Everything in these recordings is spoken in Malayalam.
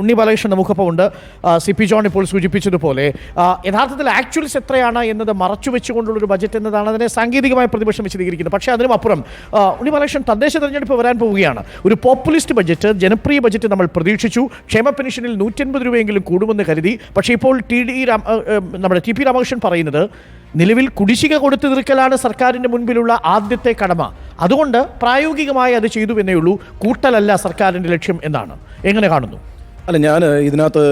ഉണ്ണി ബാലകൃഷ്ണൻ നമുക്കൊപ്പം ഉണ്ട് ആ, സി പി ജോൺ ഇപ്പോൾ സൂചിപ്പിച്ചതുപോലെ യഥാർത്ഥത്തിൽ ആക്ച്വൽസ് എത്രയാണ് എന്നത് മറച്ചു വെച്ചുകൊണ്ടുള്ള ഒരു ബജറ്റ് എന്നതാണ് അതിനെ സാങ്കേതികമായ പ്രതിപക്ഷം വിശദീകരിക്കുന്നത്. പക്ഷേ അതിനും അപ്പുറം ഉണ്ണി ബാലകൃഷ്ണൻ തദ്ദേശ തെരഞ്ഞെടുപ്പ് വരാൻ പോവുകയാണ്. ഒരു പോപ്പുലിസ്റ്റ് ബജറ്റ് ജനപ്രിയ ബജറ്റ് നമ്മൾ പ്രതീക്ഷിച്ചു. ക്ഷേമ പെൻഷനിൽ നൂറ്റൻപത് രൂപയെങ്കിലും കൂടുമെന്ന് കരുതി. പക്ഷേ ഇപ്പോൾ ടി ഡി രാമ നമ്മുടെ ടി പി രാമകൃഷ്ണൻ പറയുന്നത് നിലവിൽ കുടിശ്ശിക കൊടുത്തു തീർക്കലാണ് സർക്കാരിന്റെ മുൻപിലുള്ള ആദ്യത്തെ കടമ. അതുകൊണ്ട് പ്രായോഗികമായി അത് ചെയ്തു എന്നേ ഉള്ളൂ. കൂട്ടലല്ല സർക്കാരിന്റെ ലക്ഷ്യം എന്നാണ്. എങ്ങനെ കാണുന്നു? അല്ല ഞാൻ ഇതിനകത്ത്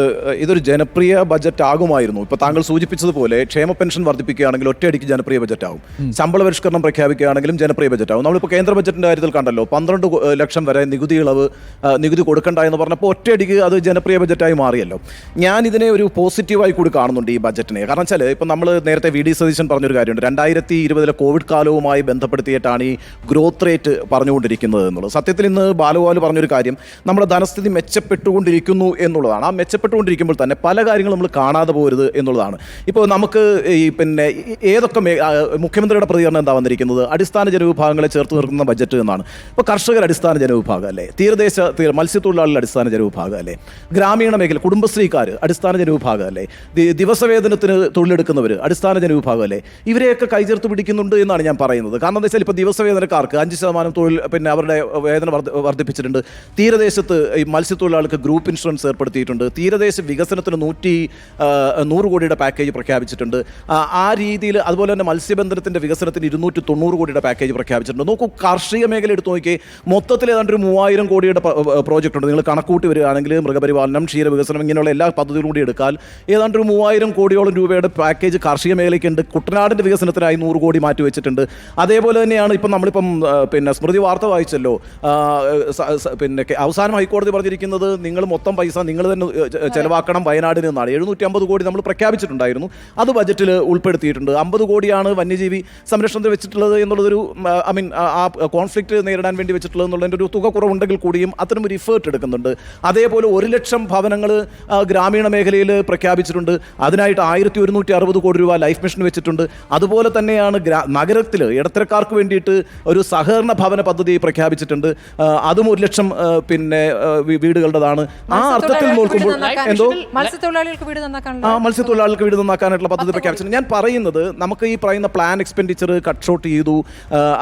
ഇതൊരു ജനപ്രിയ ബജറ്റ് ആകുമായിരുന്നു ഇപ്പൊ താങ്കൾ സൂചിപ്പിച്ചതുപോലെ ക്ഷേമ പെൻഷൻ വർദ്ധിപ്പിക്കുകയാണെങ്കിൽ ഒറ്റയടിക്ക് ജനപ്രിയ ബജറ്റ് ആകും ശമ്പള പരിഷ്കരണം പ്രഖ്യാപിക്കുകയാണെങ്കിലും ജനപ്രിയ ബജറ്റ് ആവും നമ്മളിപ്പോൾ കേന്ദ്ര ബജറ്റിന്റെ കാര്യത്തിൽ കണ്ടല്ലോ പന്ത്രണ്ട് ലക്ഷം വരെ നികുതി ഇളവ് നികുതി കൊടുക്കണ്ട എന്ന് പറഞ്ഞപ്പോൾ ഒറ്റയടിക്ക് അത് ജനപ്രിയ ബജറ്റായി മാറിയല്ലോ. ഞാൻ ഇതിനെ ഒരു പോസിറ്റീവായി കൂടി കാണുന്നുണ്ട് ഈ ബജറ്റിനെ. കാരണം വെച്ചാൽ ഇപ്പം നമ്മൾ നേരത്തെ വി. ഡി. സതീശൻ പറഞ്ഞൊരു കാര്യമുണ്ട്. രണ്ടായിരത്തി ഇരുപതിലെ കോവിഡ് കാലവുമായി ബന്ധപ്പെടുത്തിയിട്ടാണ് ഈ ഗ്രോത്ത് റേറ്റ് പറഞ്ഞുകൊണ്ടിരിക്കുന്നത് എന്നുള്ളത്. സത്യത്തിൽ ഇന്ന് ബാലഗോപാൽ പറഞ്ഞൊരു കാര്യം നമ്മുടെ ധനസ്ഥിതി മെച്ചപ്പെട്ടുകൊണ്ടിരിക്കുന്നു എന്നുള്ളതാണ്. ആ മെച്ചപ്പെട്ടുകൊണ്ടിരിക്കുമ്പോൾ തന്നെ പല കാര്യങ്ങളും നമ്മൾ കാണാതെ പോരുത് എന്നുള്ളതാണ്. ഇപ്പോൾ നമുക്ക് ഈ പിന്നെ ഏതൊക്കെ മുഖ്യമന്ത്രിയുടെ പ്രതികരണം എന്താ വന്നിരിക്കുന്നത്? അടിസ്ഥാന ജനവിഭാഗങ്ങളെ ചേർത്ത് നിർത്തുന്ന ബജറ്റ് എന്നാണ്. ഇപ്പോൾ കർഷകർ അടിസ്ഥാന ജനവിഭാഗം അല്ലേ? തീരദേശ തീര മത്സ്യത്തൊഴിലാളികൾ അടിസ്ഥാന ജനവിഭാഗം അല്ലേ? ഗ്രാമീണ മേഖല കുടുംബശ്രീക്കാർ അടിസ്ഥാന ജനവിഭാഗം അല്ലേ? ദിവസവേതനത്തിന് തൊഴിലെടുക്കുന്നവർ അടിസ്ഥാന ജനവിഭാഗം അല്ലേ? ഇവരെയൊക്കെ കൈചേർത്ത് പിടിക്കുന്നുണ്ട് എന്നാണ് ഞാൻ പറയുന്നത്. കാരണം എന്താ വെച്ചാൽ ഇപ്പോൾ ദിവസവേതനക്കാർക്ക് അഞ്ച് ശതമാനം തൊഴിൽ പിന്നെ അവരുടെ വേതനം വർദ്ധിപ്പിച്ചിട്ടുണ്ട് തീരദേശത്ത് ഈ മത്സ്യത്തൊഴിലാളികൾക്ക് ഗ്രൂപ്പ് ഇൻഷുറൻസ് ഏർപ്പെടുത്തിയിട്ടുണ്ട്. തീരദേശ വികസനത്തിന് നൂറ്റി നൂറ് കോടിയുടെ പാക്കേജ് പ്രഖ്യാപിച്ചിട്ടുണ്ട്. ആ, രീതിയിൽ അതുപോലെ തന്നെ മത്സ്യബന്ധനത്തിന്റെ വികസനത്തിന് ഇരുന്നൂറ്റി തൊണ്ണൂറ് കോടിയുടെ പാക്കേജ് പ്രഖ്യാപിച്ചിട്ടുണ്ട്. നോക്കൂ കാർഷിക മേഖല എടുത്ത് നോക്കി മൊത്തത്തിൽ ഏതാണ്ട് ഒരു മൂവായിരം കോടിയുടെ പ്രോജക്റ്റ് ഉണ്ട്. നിങ്ങൾ കണക്കൂട്ടി വരികയാണെങ്കിൽ മൃഗപരിപാലനം ക്ഷീരവികസനം ഇങ്ങനെയുള്ള എല്ലാ പദ്ധതികളും കൂടി എടുക്കാൻ ഏതാണ്ട് ഒരു മൂവായിരം കോടിയോളം രൂപയുടെ പാക്കേജ് കാർഷിക മേഖലയ്ക്കുണ്ട്. കുട്ടനാടിന്റെ വികസനത്തിനായി നൂറ് കോടി മാറ്റി വെച്ചിട്ടുണ്ട്. അതേപോലെ തന്നെയാണ് ഇപ്പം നമ്മളിപ്പം പിന്നെ സ്മൃതി വാർത്ത വായിച്ചല്ലോ. പിന്നെ അവസാനം ഹൈക്കോടതി പറഞ്ഞിരിക്കുന്നത് നിങ്ങൾ മൊത്തം പൈസ നിങ്ങൾ തന്നെ ചിലവാക്കണം വയനാടിന് എന്നാണ്. എഴുന്നൂറ്റി അമ്പത് കോടി നമ്മൾ പ്രഖ്യാപിച്ചിട്ടുണ്ടായിരുന്നു. അത് ബജറ്റിൽ ഉൾപ്പെടുത്തിയിട്ടുണ്ട്. അമ്പത് കോടിയാണ് വന്യജീവി സംരക്ഷണത്തിൽ വെച്ചിട്ടുള്ളത് എന്നുള്ളതൊരു ഐ മീൻ ആ കോൺഫ്ലിക്റ്റ് നേരിടാൻ വേണ്ടി വെച്ചിട്ടുള്ളത് എന്നുള്ളതിന്റെ ഒരു തുക കുറവുണ്ടെങ്കിൽ കൂടിയും അത്തരം ഒരു ഇഫേർട്ട് എടുക്കുന്നുണ്ട്. അതേപോലെ ഒരു ലക്ഷം ഭവനങ്ങൾ ഗ്രാമീണ മേഖലയിൽ പ്രഖ്യാപിച്ചിട്ടുണ്ട്. അതിനായിട്ട് ആയിരത്തി ഒരുന്നൂറ്റി അറുപത് കോടി രൂപ ലൈഫ് മിഷൻ വെച്ചിട്ടുണ്ട്. അതുപോലെ തന്നെയാണ് ഗ്രാ നഗരത്തിൽ ഇടത്തരക്കാർക്ക് വേണ്ടിയിട്ട് ഒരു സഹകരണ ഭവന പദ്ധതി പ്രഖ്യാപിച്ചിട്ടുണ്ട്. അതും ഒരു ലക്ഷം പിന്നെ വീടുകളുടേതാണ്. ആ അർത്ഥത്തിൽ നോക്കുമ്പോൾ എന്തോ മത്സ്യത്തൊഴിലാളികൾക്ക് വീട് ആ മത്സ്യത്തൊഴിലാളികൾക്ക് വീട് നന്നാക്കാനായിട്ടുള്ള പദ്ധതി പ്രഖ്യാപിച്ചത് ഞാൻ പറയുന്നത് നമുക്ക് ഈ പറയുന്ന പ്ലാൻ എക്സ്പെൻഡിച്ചർ കട്ട് ഷോട്ട് ചെയ്തു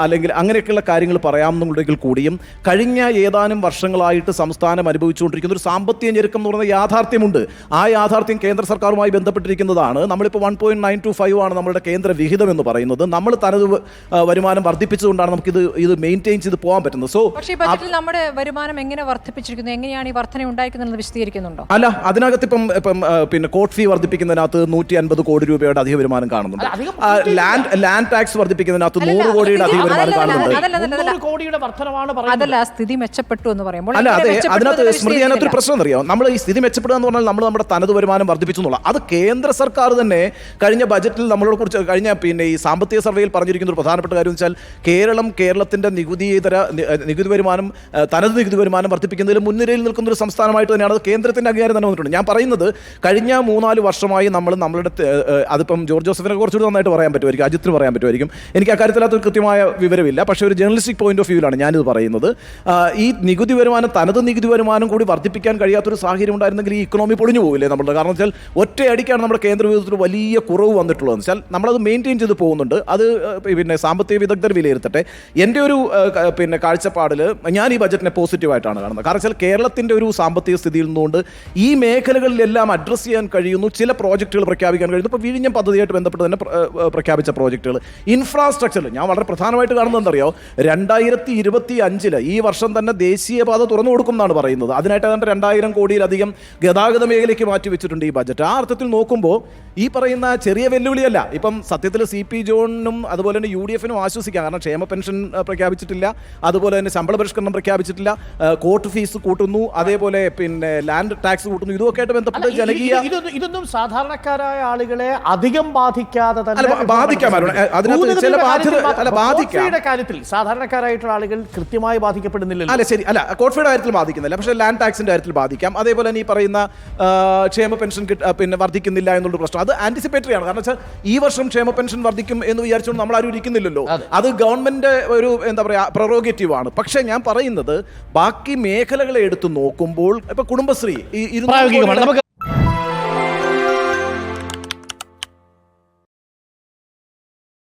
അല്ലെങ്കിൽ അങ്ങനെയൊക്കെയുള്ള കാര്യങ്ങൾ പറയാമെന്നുണ്ടെങ്കിൽ കൂടിയും കഴിഞ്ഞ ഏതാനും വർഷങ്ങളായിട്ട് സംസ്ഥാനം അനുഭവിച്ചുകൊണ്ടിരിക്കുന്ന ഒരു സാമ്പത്തിക ഞെരുക്കം എന്ന് പറയുന്ന യാഥാർത്ഥ്യമുണ്ട്. ആ യാഥാർത്ഥ്യം കേന്ദ്ര സർക്കാരുമായി ബന്ധപ്പെട്ടിരിക്കുന്നതാണ്. നമ്മളിപ്പോൾ one point nine two five ആണ് നമ്മുടെ കേന്ദ്ര വിഹിതം എന്ന് പറയുന്നത്. നമ്മൾ തനത് വരുമാനം വർദ്ധിപ്പിച്ചുകൊണ്ടാണ് നമുക്ക് ഇത് ഇത് മെയിന്റെയിൻ ചെയ്ത് പോകാൻ പറ്റുന്നത്. സോ പക്ഷേ നമ്മുടെ വരുമാനം എങ്ങനെ വർദ്ധിപ്പിച്ചിരിക്കുന്നു? എങ്ങനെയാണ് ഈ വർധന ഉണ്ടായിരിക്കുന്നത് വിശദീകരിക്കുന്നുണ്ടോ? അല്ല അതിനകത്ത് ഇപ്പം ഇപ്പം പിന്നെ കോർട്ട് ഫീ വർദ്ധിപ്പിക്കുന്നതിനകത്ത് നൂറ്റി അൻപത് കോടി രൂപയുടെ അധിക വരുമാനം കാണുന്നുണ്ട് ലാൻഡ് ലാൻഡ് ടാക്സ് വർദ്ധിപ്പിക്കുന്നതിനകത്ത് നൂറ് കോടിയുടെ അധിക വരുമാനം കാണുന്നുണ്ട്. കോടിയുടെ വർധനമാണ് അതല്ല സ്ഥിതി മെച്ചപ്പെട്ടു എന്ന് പറയുമ്പോൾ അല്ല അതെ അതിനകത്ത് സ്മൃതി അതിനകത്ത് ഒരു പ്രശ്നം അറിയാം നമ്മൾ ഈ സ്ഥിതി മെച്ചപ്പെടുക എന്ന് പറഞ്ഞാൽ നമ്മൾ നമ്മുടെ തനത് വരുമാനം വർദ്ധിപ്പിച്ചു എന്നുള്ള അത് കേന്ദ്ര സർക്കാർ തന്നെ കഴിഞ്ഞ ബജറ്റിൽ നമ്മളോട് കുറിച്ച് കഴിഞ്ഞ പിന്നെ ഈ സാമ്പത്തിക സർവേയിൽ പറഞ്ഞിരിക്കുന്ന ഒരു പ്രധാനപ്പെട്ട കാര്യം വെച്ചാൽ കേരളം കേരളത്തിന്റെ നികുതിയിതര നികുതി വരുമാനം തനത് നികുതി വരുമാനം വർദ്ധിപ്പിക്കുന്നതിൽ മുൻനിരയിൽ നിൽക്കുന്ന ഒരു സംസ്ഥാനമായിട്ട് തന്നെയാണ് അത് കേന്ദ്രത്തിന്റെ അംഗീകാരം തന്നെ വന്നിട്ടുണ്ട്. ഞാൻ പറയുന്നത് കഴിഞ്ഞ മൂന്നാൽ വർഷമായി നമ്മൾ നമ്മളുടെ അതിപ്പം ജോർജ് ജോസഫിനെ കുറച്ചുകൂടി നന്നായിട്ട് പറയാൻ പറ്റുമായിരിക്കും അജിത്തിന് പറയാൻ പറ്റുമായിരിക്കും. എനിക്ക് അക്കാര്യത്തിലകത്ത് ഒരു കൃത്യമായ വിവരമില്ല പക്ഷേ ഒരു ജേർണലിസ്റ്റിക് പോയിന്റ് ഓഫ് വ്യൂവിലാണ് ഞാനിത് പറയുന്നത്. ഈ നികുതി വരുമാനം തനത് നികുതി വരുമാനം കൂടി വർദ്ധിപ്പിക്കാൻ കഴിയാത്തൊരു സാഹചര്യം ഉണ്ടായിരുന്നെങ്കിൽ ഈ ഇക്കണോമി പൊളിഞ്ഞു പോകില്ലേ നമ്മുടെ കാരണം വെച്ചാൽ ഒറ്റയടിക്കാണ് നമ്മുടെ കേന്ദ്ര വിഹിതത്തിൽ വലിയ കുറവ് വന്നിട്ടുള്ളത്. വെച്ചാൽ നമ്മളത് മെയിന്റെയിൻ ചെയ്ത് പോകുന്നുണ്ട്. അത് പിന്നെ സാമ്പത്തിക വിദഗ്ധർ വിലയിരുത്തട്ടെ. എന്റെ ഒരു പിന്നെ കാഴ്ചപ്പാടിൽ ഞാൻ ഈ ബജറ്റിനെ പോസിറ്റീവായിട്ടാണ് കാണുന്നത്. കാരണം വെച്ചാൽ കേരളത്തിന്റെ ഒരു സാമ്പത്തിക സ്ഥിതിയിൽ നിന്നുകൊണ്ട് ഈ മേഖലകളിലെല്ലാം അഡ്രസ്സ് ചെയ്യാൻ കഴിയുന്നു. ചില പ്രോജക്റ്റുകൾ പ്രഖ്യാപിക്കാൻ കഴിയുന്നു. ഇപ്പോൾ വിഴിഞ്ഞം പദ്ധതിയായിട്ട് ബന്ധപ്പെട്ട് തന്നെ പ്രഖ്യാപിച്ച പ്രോജക്റ്റുകൾ ഇൻഫ്രാസ്ട്രക്ചറിൽ ഞാൻ വളരെ പ്രധാനമായിട്ട് കാണുന്നത് എന്തറിയോ രണ്ടായിരത്തി ഇരുപത്തി അഞ്ചിൽ ഈ വർഷം തന്നെ ദേശീയപാത തുറന്നു കൊടുക്കും എന്നാണ് പറയുന്നത്. അതിനായിട്ട് ഏതാണ്ട് രണ്ടായിരം കോടിയിലധികം ഗതാഗത മേഖലയ്ക്ക് മാറ്റി വെച്ചിട്ടുണ്ട് ഈ ബജറ്റ് ആ അർത്ഥത്തിൽ നോക്കുമ്പോൾ ഈ പറയുന്ന ചെറിയ വെല്ലുവിളിയല്ല. ഇപ്പം സത്യത്തിൽ സി പി ജോണിനും അതുപോലെ തന്നെ യു ഡി എഫിനും ആശ്വസിക്കാം. കാരണം ക്ഷേമ പെൻഷൻ പ്രഖ്യാപിച്ചിട്ടില്ല. അതുപോലെ തന്നെ ശമ്പള പരിഷ്കരണം പ്രഖ്യാപിച്ചിട്ടില്ല. കോർട്ട് ഫീസ് കൂട്ടുന്നു. അതേപോലെ പിന്നെ ലാൻഡ് ടാക്സ് കൂട്ടുന്നു. ഇതൊക്കെ ആയിട്ട് ബന്ധപ്പെട്ട് ജനകീയ ഇതൊന്നും- സാധാരണക്കാരായ ആളുകളെ അധികം ബാധിക്കാതെ തന്നെ അല്ല, ബാ- ബാധിക്കാം, അതിനകത്ത് ചില ബാധ്യത- അല്ല, ബാധിക്കാം. കാര്യത്തിൽ സാധാരണക്കാരായിട്ടുള്ള ആളുകൾ കൃത്യമായി ബാധിക്കപ്പെടുന്നില്ല അല്ല ശരി. അല്ല കോൺഫിയുടെ കാര്യത്തിൽ ബാധിക്കുന്നില്ല. പക്ഷേ ലാൻഡ് ടാക്സിന്റെ കാര്യത്തിൽ ബാധിക്കാം. അതേപോലെ തന്നെ ഈ പറയുന്ന ക്ഷേമ പെൻഷൻ പിന്നെ വർദ്ധിക്കുന്നില്ല എന്നുള്ള പ്രശ്നം. അത് ആന്റിസിപ്പേറ്ററി ആണ്. കാരണം വെച്ചാൽ ഈ വർഷം ക്ഷേമ പെൻഷൻ വർദ്ധിക്കും എന്ന് വിചാരിച്ചുകൊണ്ട് നമ്മൾ ആരും ഇരിക്കുന്നില്ലല്ലോ. അത്. ഗവൺമെന്റ് ഒരു എന്താ പറയാ പ്രൊറോഗേറ്റീവ് ആണ്. പക്ഷേ ഞാൻ പറയുന്നത് ബാക്കി മേഖലകളെ എടുത്തു നോക്കുമ്പോൾ ഇപ്പൊ കുടുംബശ്രീ ഈ ഇരുന്നൂറ് പ്രായോഗികമാണ്. നമുക്ക്